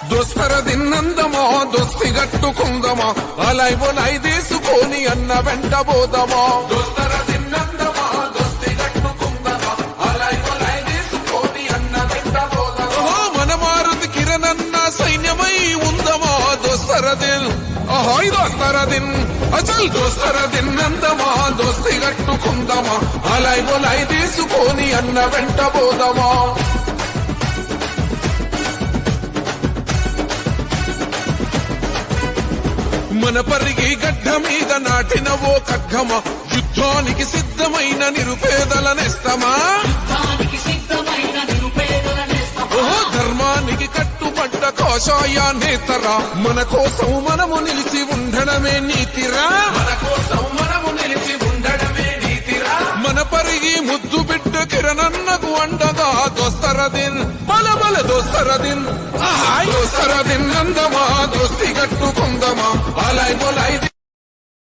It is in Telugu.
దోస్తర దిన్నందమా దోస్తి గట్టుకుందమా? అలై బొలై తీసుకొని అన్న వెంట పోదమా దోస్తర దిన్నందమా దోస్తి గట్టుకుందమా? అలై బొలై తీసుకొని అన్న వెంట పోదమా మన మారుతి కిరణన్న సైన్యమై ఉందమా దోస్తర దిల్ అహాయ్ దోస్తర దిన్. అచల్ దోస్తర దిన్నందమా దోస్తి గట్టుకుందమా? అలై బొలై తీసుకొని అన్న వెంట పోదమా మన పరిగి గడ్డ మీద నాటిన ఓ ఖడ్గమ? యుద్ధానికి సిద్ధమైన నిరుపేదల నెస్తమా? ధర్మానికి కట్టుబడ్డ కాషాయ నేతరా? మన కోసం మనము నిలిచి ఉండడమే నీతిరా? మన కోసం మనము నిలిచి ఉండడమే నీతిరా? మన పరిగి ముద్దు బిడ్డ కిరణన్నకు అండగా దోస్తరదిన్. బల బల దోస్తరదిన్. దోస్తరదిన్ నందమా దోస్తి కట్టుకుందమా అలై బొలై